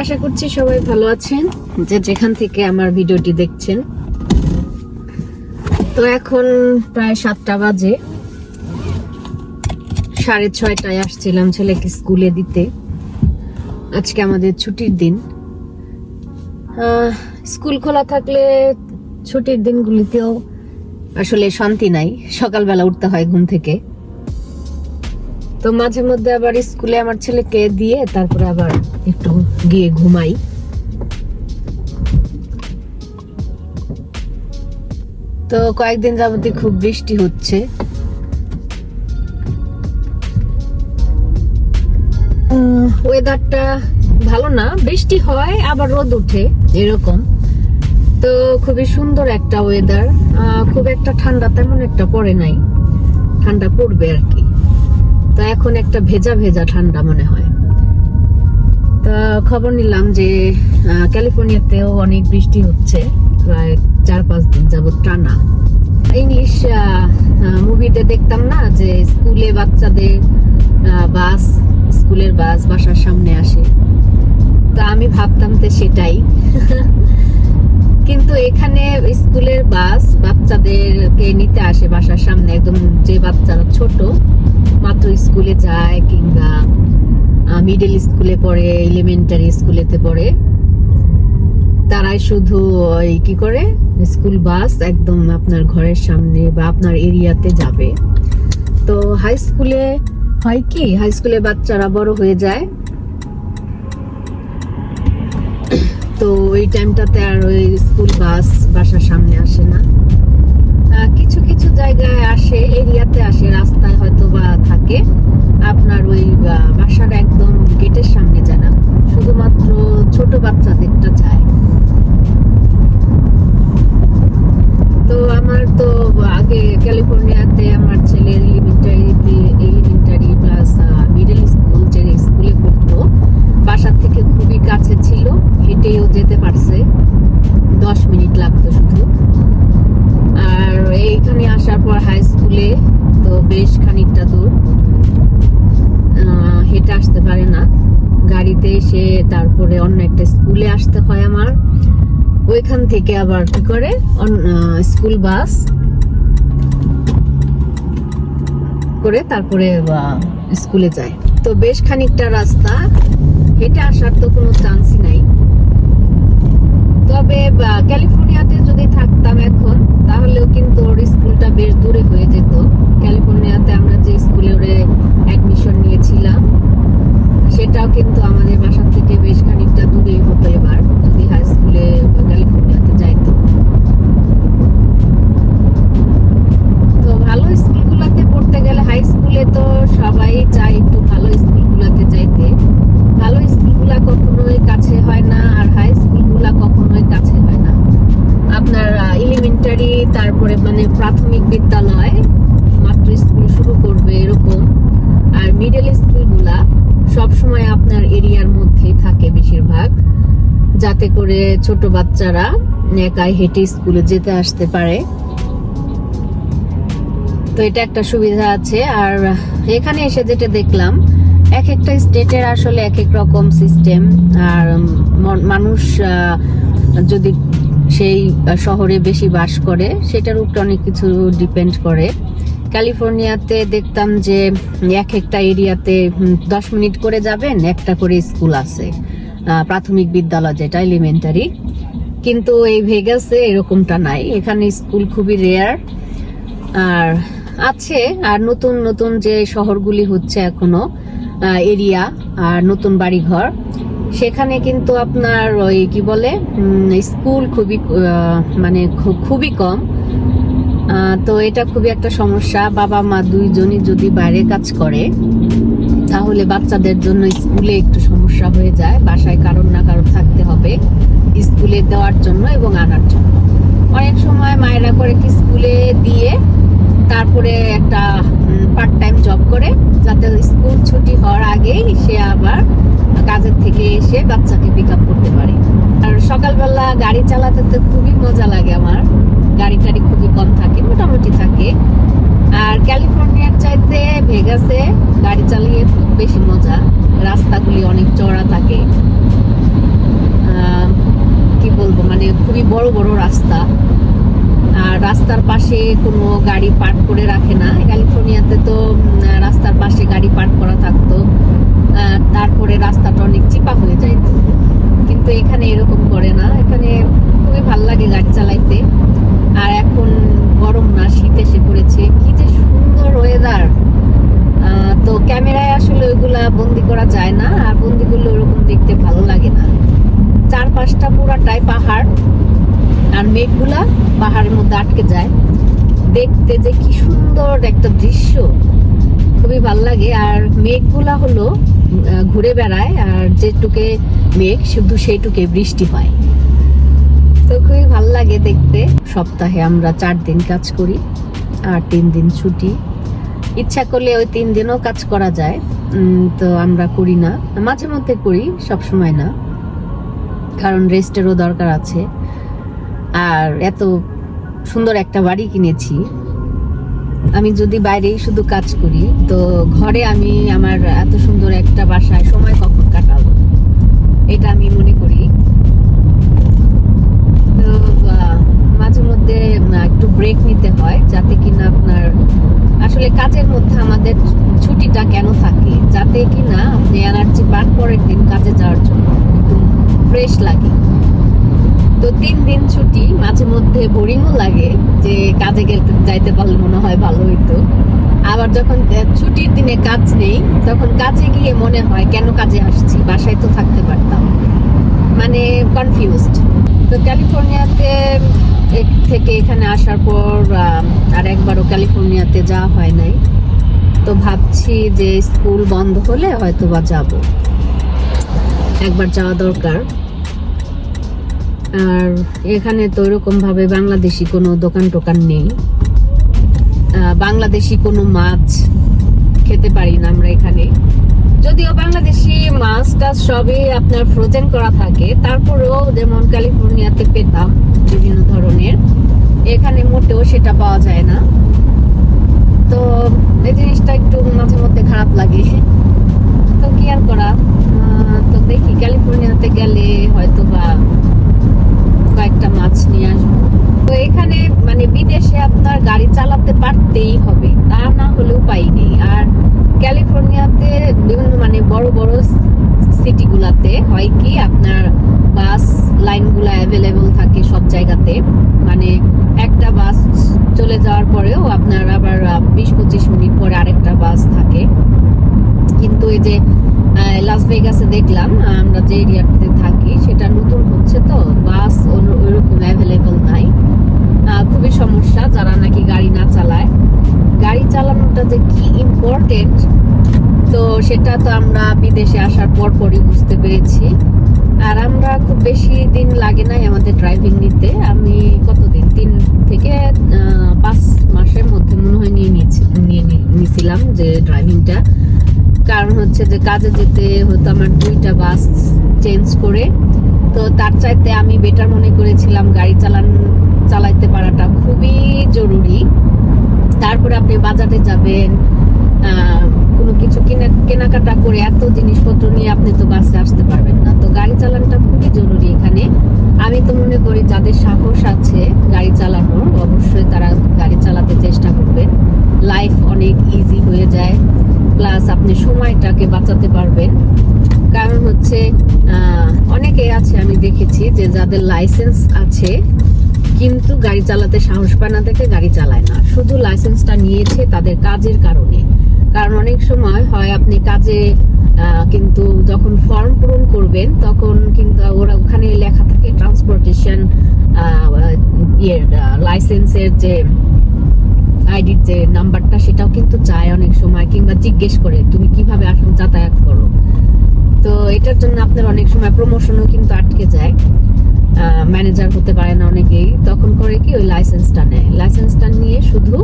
আশা করছি সবাই ভালো আছেন, যে যেখান থেকে আমার ভিডিওটি দেখছেন। তো এখন প্রায় সাতটা বাজে। সাড়ে ছয়টায় আসছিলাম ছেলেকে স্কুলে দিতে। আজকে আমাদের ছুটির দিন। স্কুল খোলা থাকলে ছুটির দিনগুলিতেও আসলে শান্তি নাই। সকালবেলা উঠতে হয় ঘুম থেকে। তো মাঝে মধ্যে আবার স্কুলে আমার ছেলেকে দিয়ে তারপরে আবার একটু গিয়ে ঘুমাই। তো কয়েকদিন যাবতীয় খুব বৃষ্টি হচ্ছে। ওয়েদারটা ভালো না, বৃষ্টি হয়, আবার রোদ উঠে এরকম। তো খুবই সুন্দর একটা ওয়েদার খুব একটা ঠান্ডা তেমন একটা পড়ে নাই। ঠান্ডা পড়বে আর কি। তো এখন একটা ভেজা ভেজা ঠান্ডা মনে হয়। তা খবর নিলাম যে ক্যালিফোর্নিয়াতেও অনেক বৃষ্টি হচ্ছে, প্রায় চার পাঁচ দিন যাবত টানা। ইংলিশ মুভিতে দেখতাম না যে স্কুলে বাচ্চাদের বাস, স্কুলের বাস বাসার সামনে আসে। তা আমি ভাবতাম তো সেটাই। কিন্তু এখানে স্কুলের বাস বাচ্চাদেরকে নিতে আসে বাসার সামনে, একদম যে বাচ্চারা ছোট মাত্র স্কুলে যায় কিংবা মিডল স্কুলে পড়ে এলিমেন্টারি স্কুলেতে পড়ে। তারাই শুধু ওই কি করে? স্কুল বাস একদম আপনার ঘরের সামনে বা আপনার এরিয়াতে যাবে। তো হাই স্কুলে হয় কি? হাই স্কুলে বাচ্চারা বড় হয়ে যায়। তো ওই টাইমটাতে আর ওই স্কুল বাস বাসার সামনে আসে না। কিছু কিছু জায়গায় আসে, এরিয়াতে আসে, রাস্তায় হয়তো বা থাকে। আপনার ওই বাসার একদম গেটের সামনে যায় শুধুমাত্র ছোট বাচ্চাদেরটা যায়। তো আমার তো আগে ক্যালিফোর্নিয়াতে আমার ছেলে এলিমেন্টারিতে এলিমেন্টারি প্লাস মিডল স্কুল যে স্কুলে পড়তো, বাসার থেকে খুবই কাছে ছিল, হেঁটেও যেতে পারছে। দশ মিনিট লাগতো শুধু। আর এইখানে আসার পর হাই স্কুলে তো বেশ খানিকটা দূর। হেঁটে আসতে পারে না। গাড়িতে এসে তারপরে অন্য একটা স্কুলে আসতে হয় আমার। ওইখান থেকে আবার কি করে? স্কুল বাস করে তারপরে স্কুলে যায়। তো বেশ খানিকটা রাস্তা। হেঁটে আসার তো কোনো চান্সই নাই। তবে আহ, ক্যালিফোর্নিয়াতে যদি থাকতাম এখন তাহলেও কিন্তু ওর স্কুলটা বেশ দূরে হয়ে যেত। ক্যালিফোর্নিয়াতে আমরা যে স্কুলে ওরে অ্যাডমিশন নিয়েছিলাম, সেটাও কিন্তু আমাদের বাসা থেকে বেশ খানিকটা দূরেই হতো এবার, যদি হাই স্কুলে ক্যালিফোর্নিয়াতে যাইতো। তো ভালো স্কুলগুলোতে পড়তে গেলে হাই স্কুলে তো সবাই চায় একটু ভালো স্কুলগুলোতে যাইতে ভালো স্কুলগুলা কখনোই কাছে হয় না আর হাই স্কুলগুলা কখনোই কাছে হয় না আপনার এলিমেন্টারি তারপরে মানে প্রাথমিক বিদ্যালয় মাত্র স্কুল শুরু করবে এরকম আর মিডল স্কুলগুলা সবসময় আপনার এরিয়ার মধ্যেই থাকে বেশিরভাগ যাতে করে ছোট বাচ্চারা একাই হেঁটে স্কুলে যেতে আসতে পারে। তো এটা একটা সুবিধা আছে। আর এখানে এসে যেটা দেখলাম, এক একটা স্টেটের আসলে এক এক রকম সিস্টেম। আর মানুষ যদি সেই শহরে বেশি বাস করে, সেটার উপরে অনেক কিছু ডিপেন্ড করে। ক্যালিফোর্নিয়াতে দেখতাম যে এক একটা এরিয়াতে দশ মিনিট করে যাবেন, একটা করে স্কুল আছে। প্রাথমিক বিদ্যালয় যেটা এলিমেন্টারি কিন্তু এই ভেগাসে এরকমটা নাই। এখানে স্কুল খুবই রেয়ার আর আছে, আর নতুন নতুন যে শহরগুলি হচ্ছে এখনও এরিয়া আর নতুন বাড়িঘর, সেখানে কিন্তু আপনার ওই কি বলে স্কুল খুবই মানে খুবই কম। তো এটা খুবই একটা সমস্যা। বাবা মা দুইজনই যদি বাইরে কাজ করে তাহলে বাচ্চাদের জন্য স্কুলে একটু সমস্যা হয়ে যায়, বাসায় কারোর না কারোর থাকতে হবে, স্কুলে দেওয়ার জন্য এবং আনার জন্য। অনেক সময় মায়েরা করে কি স্কুলে দিয়ে তারপরে একটা পার্ট টাইম জব করে, যাতে স্কুল ছুটি হওয়ার আগেই সে আবার কাজের থেকে এসে বাচ্চাকে পিক আপ করতে পারে। আর সকালবেলা গাড়ি চালাতে তো খুবই মজা লাগে আমার। গাড়ি টাড়ি খুবই কম থাকে, মোটামুটি থাকে। আর ক্যালিফোর্নিয়ার চাইতে ভেগাসে গাড়ি চালিয়ে খুব বেশি মজা। রাস্তাগুলি অনেক চড়া থাকে। কি বলব মানে খুবই বড় বড় রাস্তা। আর রাস্তার পাশে কোনো গাড়ি পার্ক করে রাখে না। ক্যালিফোর্নিয়াতে তো রাস্তার পাশে গাড়ি পার্ক করা তো ক্যামেরায় আসলে ওইগুলা বন্দি করা যায় না, আর বন্দি করলে ওরকম দেখতে ভালো লাগে না। চারপাশটা পুরাটাই পাহাড়, আর মেঘগুলা পাহাড়ের মধ্যে আটকে যায়। দেখতে যে কি সুন্দর একটা দৃশ্য, খুবই ভালো লাগে। আর মেঘগুলা হলো ঘুরে বেড়ায়, আর যেটুকে মেঘ শুধু সেইটুকে বৃষ্টি হয়। তো খুবই ভালো লাগে দেখতে। সপ্তাহে আমরা চার দিন কাজ করি, আর তিন দিন ছুটি। ইচ্ছা করলে ওই তিন দিনও কাজ করা যায়। তো আমরা করি না। মাঝে মধ্যে করি সব সময় না। কারণ রেস্টেরও দরকার আছে। আর এত সুন্দর একটা বাড়ি কিনেছি। আমি যদি বাইরেই শুধু কাজ করি, তো ঘরে আমি আমার এত সুন্দর একটা বাসায় সময় কখন কাটাবো? এটা আমি মনে করি। তো মাঝে মধ্যে একটু ব্রেক নিতে হয়, যাতে কিনা আপনার আসলে কাজের মধ্যে আমাদের ছুটিটা কেন থাকে? যাতে কি না আপনি এনার্জি পান পরের দিন কাজে যাওয়ার জন্য। একটু ফ্রেশ লাগে। তো তিন দিন ছুটি, মাঝে মধ্যে বোরিংও লাগে যে কাজে গেলে, যাইতে পারলে মনে হয় ভালো হইতো। আবার যখন ছুটির দিনে কাজ নেই, তখন কাজে গিয়ে মনে হয়, কেন কাজে আসছি? বাসায় তো থাকতে পারতাম। মানে কনফিউজড তো ক্যালিফোর্নিয়াতে থেকে এখানে আসার পর আর একবারও ক্যালিফোর্নিয়াতে যাওয়া হয় নাই। তো ভাবছি যে স্কুল বন্ধ হলে হয়তো বা যাব। একবার যাওয়া দরকার। আর এখানে তো এরকম ভাবে বাংলাদেশি কোনো দোকান টোকান নেই। বাংলাদেশি কোনো মাছ খেতে পারি না আমরা এখানে। যদিও বাংলাদেশি মাছ টাছ সবই আপনার ফ্রোজেন করা থাকে। তারপরেও যেমন ক্যালিফোর্নিয়াতে পেতাম বিভিন্ন ধরনের। এখানে মোটেও সেটা পাওয়া যায় না। তো এই জিনিসটা একটু মাঝে মধ্যে খারাপ লাগে। তো কি আর করা? তো দেখি ক্যালিফোর্নিয়াতে গেলে হয়তো বা কয়েকটা মাছ নিয়ে আসব। তো এখানে মানে বিদেশে আপনার গাড়ি চালাতে পারতেই হবে। তা না হলে উপায় নেই। আর ক্যালিফোর্নিয়াতে বিভিন্ন মানে বড় বড় সিটিগুলাতে হয় কি আপনার বাস লাইনগুলো অ্যাভেলেবল থাকে সব জায়গাতে। মানে একটা বাস চলে যাওয়ার পরেও আপনার আবার বিশ পঁচিশ মিনিট পরে আরেকটা বাস থাকে। কিন্তু এই যে লাস ভেগাসে দেখলাম, আমরা যে এরিয়াতে থাকি, সেটা নতুন হচ্ছে তো, বাস ওইরকম অ্যাভেলেবল নাই। খুবই সমস্যা, যারা নাকি গাড়ি না চালায়। গাড়ি চালানোটা যে কি ইম্পর্টেন্ট তো সেটা তো আমরা বিদেশে আসার পর পরই বুঝতে পেরেছি। আর আমরা খুব বেশি দিন লাগে নাই আমাদের ড্রাইভিং নিতে। আমি কতদিন? তিন থেকে পাঁচ মাসের মধ্যে মনে হয় নিয়ে নিয়েছি নিয়ে নিয়েছিলাম যে ড্রাইভিংটা কারণ হচ্ছে যে কাজে যেতে হতো আমার দুইটা বাস চেঞ্জ করে। তো তার চাইতে আমি বেটার মনে করেছিলাম গাড়ি চালান চালাইতে পারাটা খুবই জরুরি। তারপরে আপনি বাজারে যাবেন কোনো কিছু কেনা, কেনাকাটা করে এত জিনিসপত্র নিয়ে আপনি তো বাসে আসতে পারবেন না। তো গাড়ি চালানোটা খুবই জরুরি এখানে। আমি তো মনে করি যাদের সাহস আছে গাড়ি চালানোর, অবশ্যই তারা গাড়ি চালাতে চেষ্টা করবেন। লাইফ অনেক ইজি হয়ে যায়। প্লাস আপনি সময়টাকে বাঁচাতে পারবেন। কারণ হচ্ছে অনেকে আছে আমি দেখেছি যে যাদের লাইসেন্স আছে কিন্তু গাড়ি চালাতে সাহস পায় না দেখে গাড়ি চালায় না। শুধু লাইসেন্সটা নিয়েছে তাদের কাজের কারণে। কারণ অনেক সময় হয় আপনি কাজে কিন্তু যখন ফর্ম পূরণ করবেন, তখন কিন্তু ওরা ওখানে লেখা থাকে ট্রান্সপোর্টেশন ইয়ের লাইসেন্সের যে আইডির যে নাম্বারটা সেটাও কিন্তু চায় অনেক সময়, কিংবা জিজ্ঞেস করে, তুমি কীভাবে যাতায়াত করো? তো এটার জন্য আপনার অনেক সময় প্রমোশনও কিন্তু আটকে যায়। ম্যানেজার হতে পারে না অনেকেই তখন করে কি ওই লাইসেন্সটা নেয়। লাইসেন্সটা নিয়ে শুধু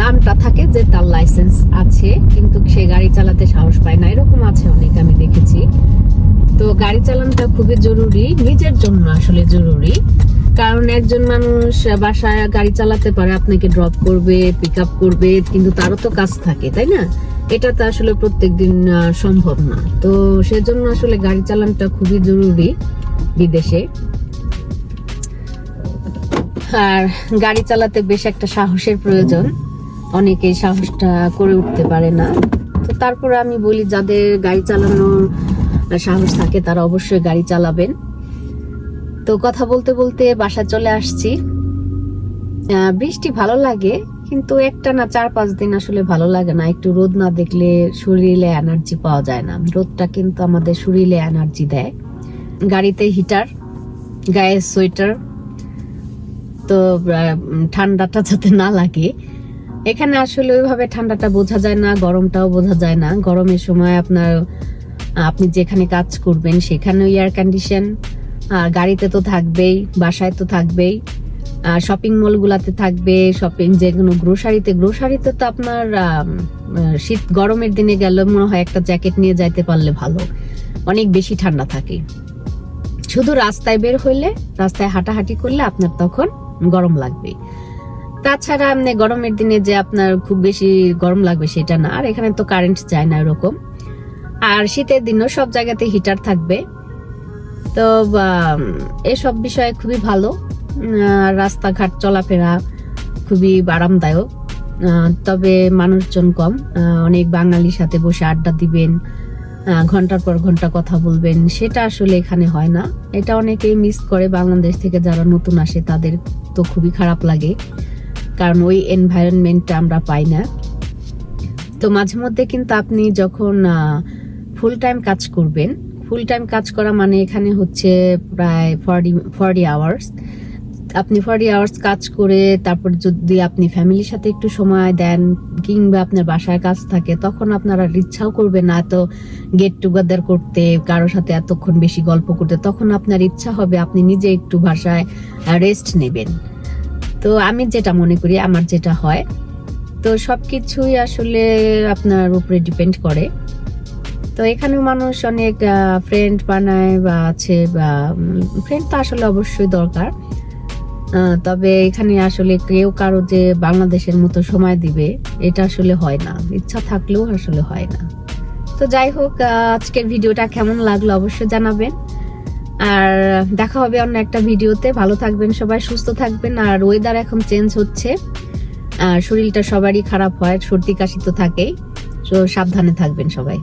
নামটা থাকে যে তার লাইসেন্স আছে কিন্তু সে গাড়ি চালাতে সাহস পায় না। এরকম আছে অনেক আমি দেখেছি। তো গাড়ি চালানোটা খুবই জরুরি নিজের জন্য আসলে জরুরি। কারণ একজন মানুষ বাসায় গাড়ি চালাতে পারে আপনাকে ড্রপ করবে পিক আপ করবে কিন্তু তারও তো কাজ থাকে তাই না? এটা তো আসলে প্রত্যেকদিন আহ, সম্ভব না। তো সেজন্য আসলে গাড়ি চালানোটা খুবই জরুরি। বিদেশে। আর গাড়ি চালাতে বেশ একটা সাহসের প্রয়োজন। অনেকেই সাহসটা করে উঠতে পারে না। তো তারপরে আমি বলি, যাদের গাড়ি চালানোর সাহস থাকে, তারা অবশ্যই গাড়ি চালাবেন। তো কথা বলতে বলতে বাসা চলে আসছি। বৃষ্টি ভালো লাগে, কিন্তু একটা না চার পাঁচ দিন আসলে ভালো লাগে না। একটু রোদ না দেখলে শরীরে এনার্জি পাওয়া যায় না। রোদটা কিন্তু আমাদের শরীরে এনার্জি দেয়। গাড়িতে হিটার, গায়ে সোয়েটার। তো ঠান্ডাটা যাতে না লাগে। এখানে আসলে ওইভাবে ঠান্ডাটা বোঝা যায় না, গরমটাও বোঝা যায় না। গরমের সময় আপনার, আপনি যেখানে কাজ করবেন সেখানে এয়ার কন্ডিশন আর গাড়িতে তো থাকবেই, বাসায় তো থাকবেই। আর শপিং মলগুলাতে থাকবে শপিং যে কোনো গ্রোসারিতে গ্রোসারিতে তো আপনার শীত গরমের দিনে গেলে মনে হয় একটা জ্যাকেট নিয়ে যাইতে পারলে ভালো। অনেক বেশি ঠান্ডা থাকে। শুধু রাস্তায় বের হইলে, রাস্তায় হাঁটাহাঁটি করলে আপনার তখন গরম লাগবে তাছাড়া এমনি গরমের দিনে যে আপনার খুব বেশি গরম লাগবে সেটা না, আর এখানে তো কারেন্ট যায় না এরকম। আর শীতের দিনও সব জায়গাতে হিটার থাকবে। তো এসব বিষয়ে খুবই ভালো। রাস্তাঘাট চলাফেরা খুবই আরামদায়ক। তবে মানুষজন কম। অনেক বাঙালির সাথে বসে আড্ডা দিবেন। ঘণ্টার পর ঘণ্টা কথা বলবেন, সেটা আসলে এখানে হয় না। এটা অনেকেই মিস করে, বাংলাদেশ থেকে যারা নতুন আসে তাদের তো খুবই খারাপ লাগে, কারণ ওই এনভায়রনমেন্টটা আমরা পাই না। তো মাঝে মধ্যে কিন্তু আপনি যখন ফুল টাইম কাজ করবেন ফুল টাইম কাজ করা মানে এখানে হচ্ছে প্রায় ফর্টি ফর্টি আওয়ার্স আপনি ফর্টি আওয়ার্স কাজ করে, তারপর যদি আপনি ফ্যামিলির সাথে একটু সময় দেন, কিংবা আপনার বাসায় কাজ থাকে, তখন আপনারা ইচ্ছাও করবে না তো গেট টুগেদার করতে, কারোর সাথে এতক্ষণ বেশি গল্প করতে। তখন আপনার ইচ্ছা হবে আপনি নিজে একটু ভাষায় রেস্ট নেবেন। তো আমি যেটা মনে করি, আমার যেটা হয়, তো সব কিছুই আসলে আপনার উপরে ডিপেন্ড করে। তো এখানেও মানুষ অনেক ফ্রেন্ড বানায় বা আছে, বা ফ্রেন্ড তো আসলে অবশ্যই দরকার। তবে এখানে আসলে কেউ কারও যে বাংলাদেশের মতো সময় দিবে, এটা আসলে হয় না। ইচ্ছা থাকলেও আসলে হয় না। তো যাই হোক আজকের ভিডিওটা কেমন লাগল অবশ্যই জানাবেন। আর দেখা হবে অন্য একটা ভিডিওতে। ভালো থাকবেন সবাই, সুস্থ থাকবেন। আর ওয়েদার এখন চেঞ্জ হচ্ছে। আর শরীরটা সবারই খারাপ হয়, সর্দি কাশি তো থাকেই। তো সাবধানে থাকবেন সবাই।